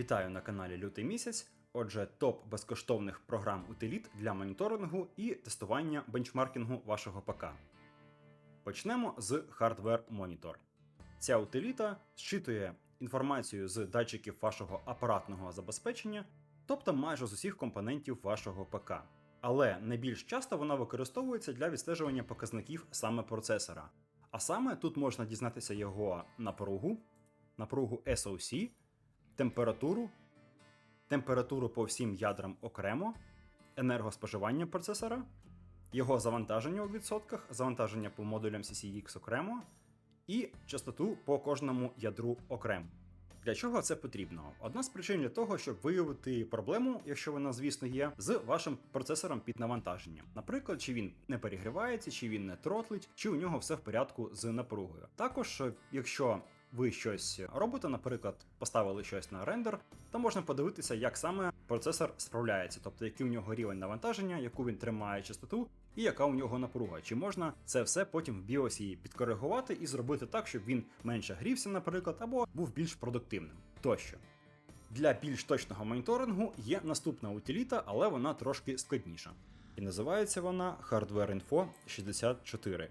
Вітаю на каналі Лютий місяць. Отже, топ безкоштовних програм утиліт для моніторингу і тестування бенчмаркінгу вашого ПК. Почнемо з Hardware Monitor. Ця утиліта зчитує інформацію з датчиків вашого апаратного забезпечення, тобто майже з усіх компонентів вашого ПК. Але найбільш часто вона використовується для відстежування показників саме процесора. А саме тут можна дізнатися його напругу, напругу SOC, температуру, температуру по всім ядрам окремо, енергоспоживання процесора, його завантаження у відсотках, завантаження по модулям CCX окремо і частоту по кожному ядру окремо. Для чого це потрібно? Одна з причин для того, щоб виявити проблему, якщо вона, звісно, є, з вашим процесором під навантаженням. Наприклад, чи він не перегрівається, чи він не тротлить, чи у нього все в порядку з напругою. Також, е, якщо ви щось робите, наприклад, поставили щось на рендер, то можна подивитися, як саме процесор справляється, тобто який у нього рівень навантаження, яку він тримає частоту, і яка у нього напруга. Чи можна це все потім в BIOS підкоригувати і зробити так, щоб він менше грівся, наприклад, або був більш продуктивним тощо. Для більш точного моніторингу є наступна утиліта, але вона трошки складніша. І називається вона Hardware Info 64.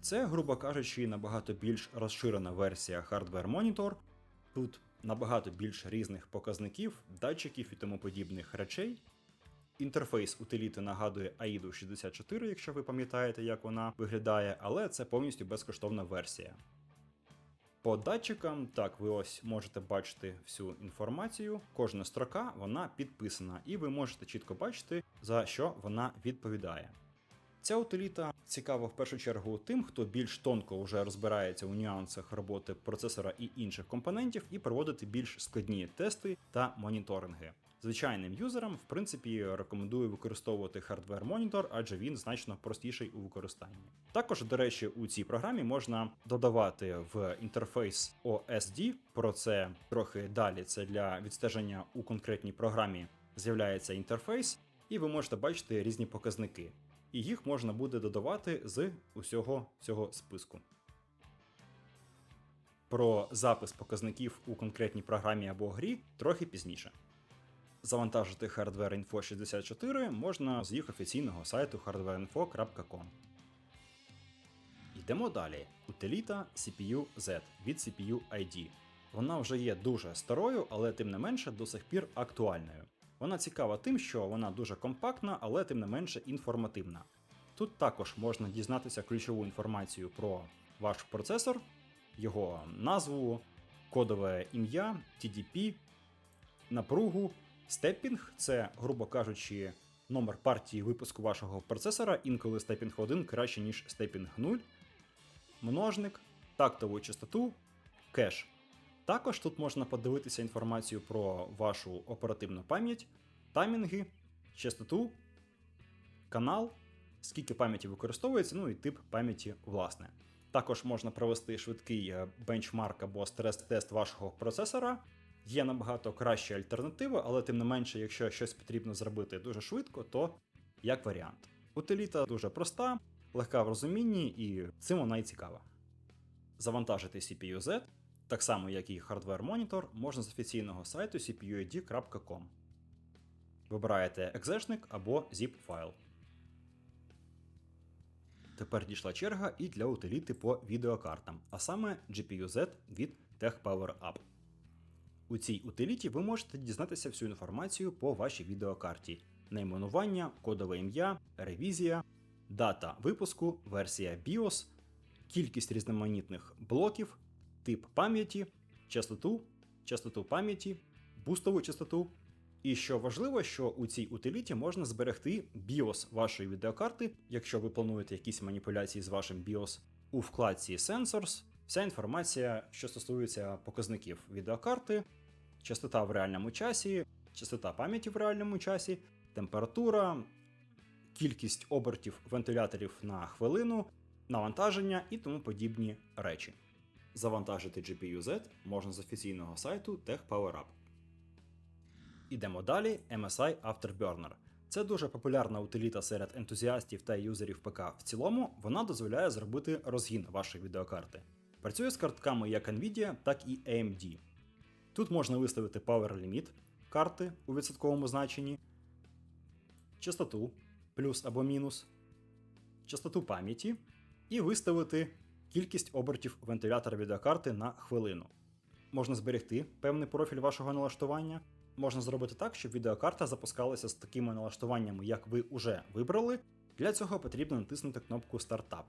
Це, грубо кажучи, набагато більш розширена версія Hardware Monitor. Тут набагато більш різних показників, датчиків і тому подібних речей. Інтерфейс утиліти нагадує AIDA 64, якщо ви пам'ятаєте, як вона виглядає, але це повністю безкоштовна версія. По датчикам, так, ви ось можете бачити всю інформацію. Кожна строка вона підписана, і ви можете чітко бачити, за що вона відповідає. Ця утиліта цікава в першу чергу тим, хто більш тонко вже розбирається у нюансах роботи процесора і інших компонентів, і проводити більш складні тести та моніторинги. Звичайним юзерам, в принципі, рекомендую використовувати Monitor, адже він значно простіший у використанні. Також, до речі, у цій програмі можна додавати в інтерфейс OSD, про це трохи далі. Це для відстеження у конкретній програмі з'являється інтерфейс, і ви можете бачити різні показники. І їх можна буде додавати з усього цього списку. Про запис показників у конкретній програмі або грі трохи пізніше. Завантажити Hardware Info 64 можна з їх офіційного сайту hardwareinfo.com. Йдемо далі. Утиліта CPU Z від CPU ID. Вона вже є дуже старою, але тим не менше до сих пір актуальною. Вона цікава тим, що вона дуже компактна, але тим не менше інформативна. Тут також можна дізнатися ключову інформацію про ваш процесор, його назву, кодове ім'я, TDP, напругу. Степінг це, грубо кажучи, номер партії випуску вашого процесора, інколи степінг 1 краще, ніж степінг 0, множник, тактову частоту, кеш. Також тут можна подивитися інформацію про вашу оперативну пам'ять, таймінги, частоту, канал, скільки пам'яті використовується, ну і тип пам'яті, власне. Також можна провести швидкий е, бенчмарк або стрес-тест вашого процесора. Є набагато кращі альтернативи, але тим не менше, якщо щось потрібно зробити дуже швидко, то як варіант. Утиліта дуже проста, легка в розумінні і цим вона й цікава. Завантажити CPU-Z, так само як і Hardware Monitor, можна з офіційного сайту cpuid.com. Вибираєте екзешник або zip файл. Тепер дійшла черга і для утиліти по відеокартам, а саме GPU-Z від TechPowerUp. У цій утиліті ви можете дізнатися всю інформацію по вашій відеокарті: найменування, кодове ім'я, ревізія, дата випуску, версія BIOS, кількість різноманітних блоків, тип пам'яті, частоту, частоту пам'яті, бустову частоту. І що важливо, що у цій утиліті можна зберегти BIOS вашої відеокарти, якщо ви плануєте якісь маніпуляції з вашим BIOS, у вкладці Sensors. Вся інформація, що стосується показників відеокарти, частота в реальному часі, частота пам'яті в реальному часі, температура, кількість обертів вентиляторів на хвилину, навантаження і тому подібні речі. Завантажити GPU-Z можна з офіційного сайту TechPowerUp. Ідемо далі. MSI Afterburner. Це дуже популярна утиліта серед ентузіастів та юзерів ПК. В цілому вона дозволяє зробити розгін вашої відеокарти. Працює з картками як Nvidia, так і AMD. Тут можна виставити Power Limit карти у відсотковому значенні, частоту плюс або мінус, частоту пам'яті і виставити кількість обертів вентилятора відеокарти на хвилину. Можна зберегти певний профіль вашого налаштування. Можна зробити так, щоб відеокарта запускалася з такими налаштуваннями, як ви вже вибрали. Для цього потрібно натиснути кнопку Startup.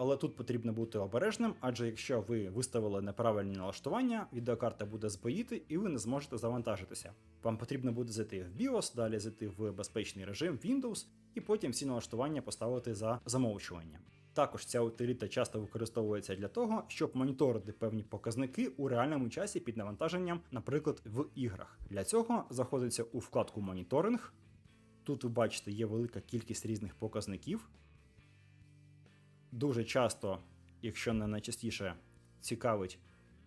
Але тут потрібно бути обережним, адже якщо ви виставили неправильні налаштування, відеокарта буде збоїти і ви не зможете завантажитися. Вам потрібно буде зайти в BIOS, далі зайти в безпечний режим Windows і потім всі налаштування поставити за замовчування. Також ця утиліта часто використовується для того, щоб моніторити певні показники у реальному часі під навантаженням, наприклад, в іграх. Для цього заходиться у вкладку Моніторинг. Тут ви бачите, є велика кількість різних показників. Дуже часто, якщо не найчастіше, цікавить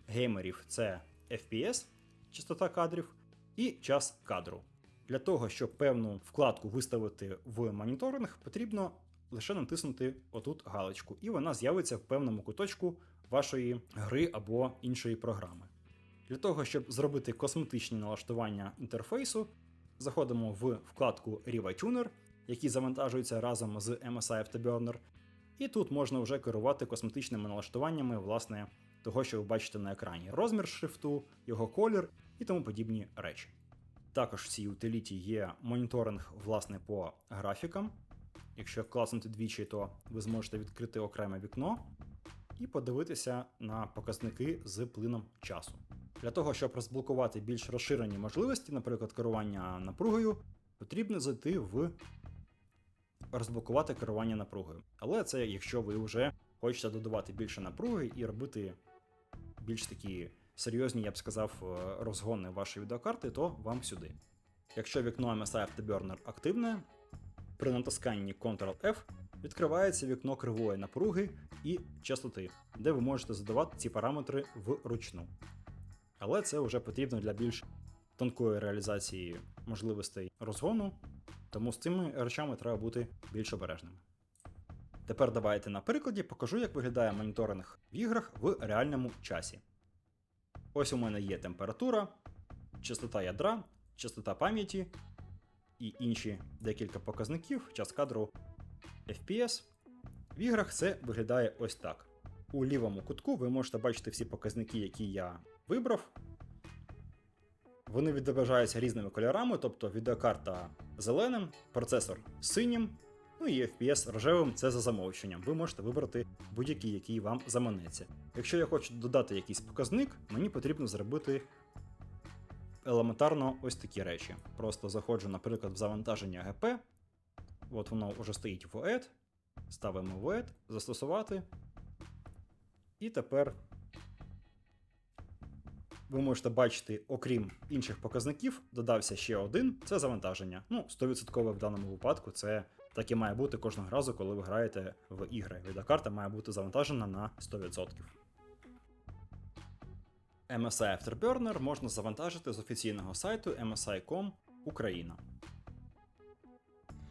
геймерів, це FPS, частота кадрів і час кадру. Для того, щоб певну вкладку виставити в моніторинг, потрібно лише натиснути отут галочку, і вона з'явиться в певному куточку вашої гри або іншої програми. Для того, щоб зробити косметичні налаштування інтерфейсу, заходимо в вкладку Riva Tuner, який завантажується разом з MSI Afterburner, і тут можна вже керувати косметичними налаштуваннями власне, того, що ви бачите на екрані: розмір шрифту, його колір і тому подібні речі. Також в цій утиліті є моніторинг власне по графікам. Якщо класнути двічі, то ви зможете відкрити окреме вікно і подивитися на показники з плином часу. Для того, щоб розблокувати більш розширені можливості, наприклад, керування напругою, потрібно зайти в розблокувати керування напругою. Але це якщо ви вже хочете додавати більше напруги і робити більш такі серйозні, я б сказав, е, розгони вашої відеокарти, то вам сюди. Якщо вікно MSI Afterburner активне, при натисканні Ctrl-F відкривається вікно кривої напруги і частоти, де ви можете задавати ці параметри вручну. Але це вже потрібно для більш тонкої реалізації можливостей розгону, тому з цими речами треба бути більш обережними. Тепер давайте на прикладі покажу, як виглядає моніторинг в іграх в реальному часі. Ось у мене є температура, частота ядра, частота пам'яті і інші декілька показників, час кадру FPS. В іграх це виглядає ось так. У лівому кутку ви можете бачити всі показники, які я вибрав. Вони відображаються різними кольорами, тобто відеокарта зеленим, процесор синім, ну і FPS рожевим це за замовченням. Ви можете вибрати будь-який, який вам заманеться. Якщо я хочу додати якийсь показник, мені потрібно зробити елементарно ось такі речі. Просто заходжу, наприклад, в завантаження ГП. От воно вже стоїть в OED. Ставимо в OED, застосувати. І тепер ви можете бачити, окрім інших показників, додався ще один це завантаження. Ну, 100% в даному випадку це так і має бути кожного разу, коли ви граєте в ігри. Відеокарта має бути завантажена на 100%. MSI Afterburner можна завантажити з офіційного сайту MSI.com Україна.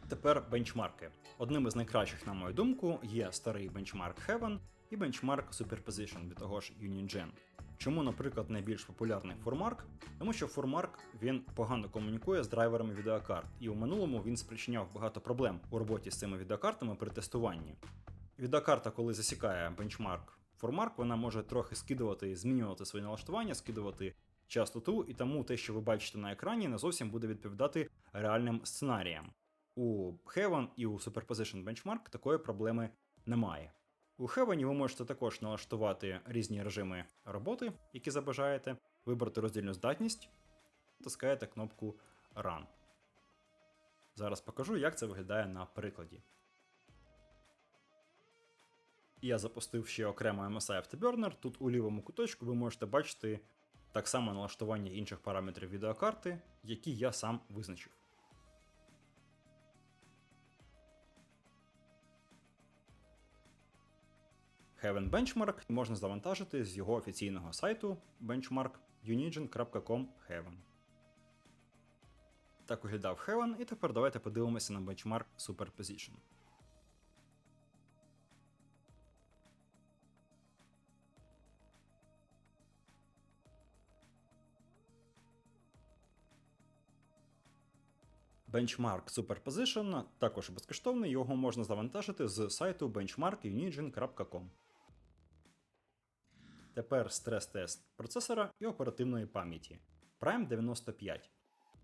Тепер бенчмарки. Одним із найкращих, на мою думку, є старий бенчмарк Heaven і бенчмарк Superposition від того ж UniGen. Чому, наприклад, найбільш популярний Фурмарк? Тому що Фурмарк він погано комунікує з драйверами відеокарт, і у минулому він спричиняв багато проблем у роботі з цими відеокартами при тестуванні. Відеокарта, коли засікає бенчмарк Фурмарк, вона може трохи скидувати, змінювати свої налаштування, скидувати частоту, і тому те, що ви бачите на екрані, не зовсім буде відповідати реальним сценаріям. У Heaven і у Superposition Benchmark такої проблеми немає. У Heaven ви можете також налаштувати різні режими роботи, які забажаєте, вибрати роздільну здатність, натискаєте кнопку Run. Зараз покажу, як це виглядає на прикладі. Я запустив ще окремо MSI Afterburner. Тут у лівому куточку ви можете бачити так само налаштування інших параметрів відеокарти, які я сам визначив. Heaven Benchmark можна завантажити з його офіційного сайту benchmark Heaven. Так виглядав Heaven, і тепер давайте подивимося на бенчмарк Superposition. Benchmark Superposition також безкоштовний, його можна завантажити з сайту benchmarkunigine.com. Тепер стрес-тест процесора і оперативної пам'яті. Prime 95.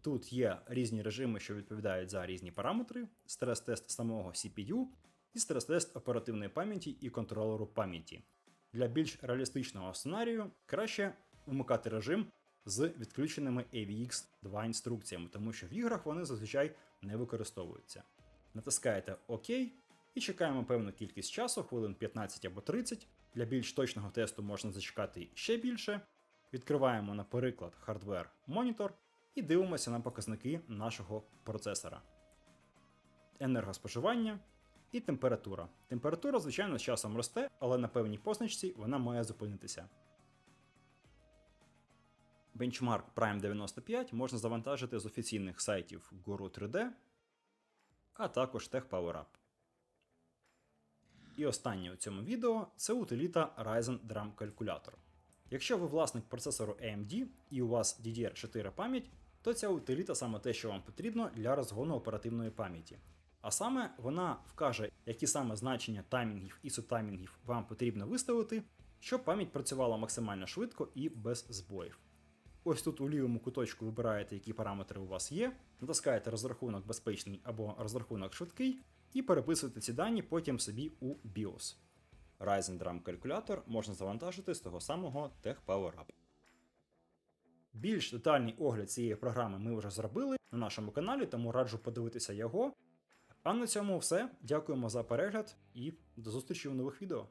Тут є різні режими, що відповідають за різні параметри, стрес-тест самого CPU і стрес-тест оперативної пам'яті і контролеру пам'яті. Для більш реалістичного сценарію краще вмикати режим з відключеними AVX 2 інструкціями, тому що в іграх вони зазвичай не використовуються. Натискаєте ОК і чекаємо певну кількість часу, хвилин 15 або 30. Для більш точного тесту можна зачекати ще більше. Відкриваємо, наприклад, хардвер монітор і дивимося на показники нашого процесора. Енергоспоживання і температура. Температура, звичайно, з часом росте, але на певній позначці вона має зупинитися. Benchmark Prime 95 можна завантажити з офіційних сайтів Guru 3D, а також TechPowerUp. І останнє у цьому відео це утиліта Ryzen Drum Calculator. Якщо ви власник процесору AMD і у вас DDR4 пам'ять, то ця утиліта саме те, що вам потрібно для розгону оперативної пам'яті. А саме вона вкаже, які саме значення таймінгів і сутаймінгів вам потрібно виставити, щоб пам'ять працювала максимально швидко і без збоїв. Ось тут у лівому куточку вибираєте, які параметри у вас є, натискаєте розрахунок безпечний або розрахунок швидкий, і переписуєте ці дані потім собі у BIOS. Ryzen Drum Calculator можна завантажити з того самого TechPowerUp. Більш детальний огляд цієї програми ми вже зробили на нашому каналі, тому раджу подивитися його. А на цьому все. Дякуємо за перегляд і до зустрічі в нових відео.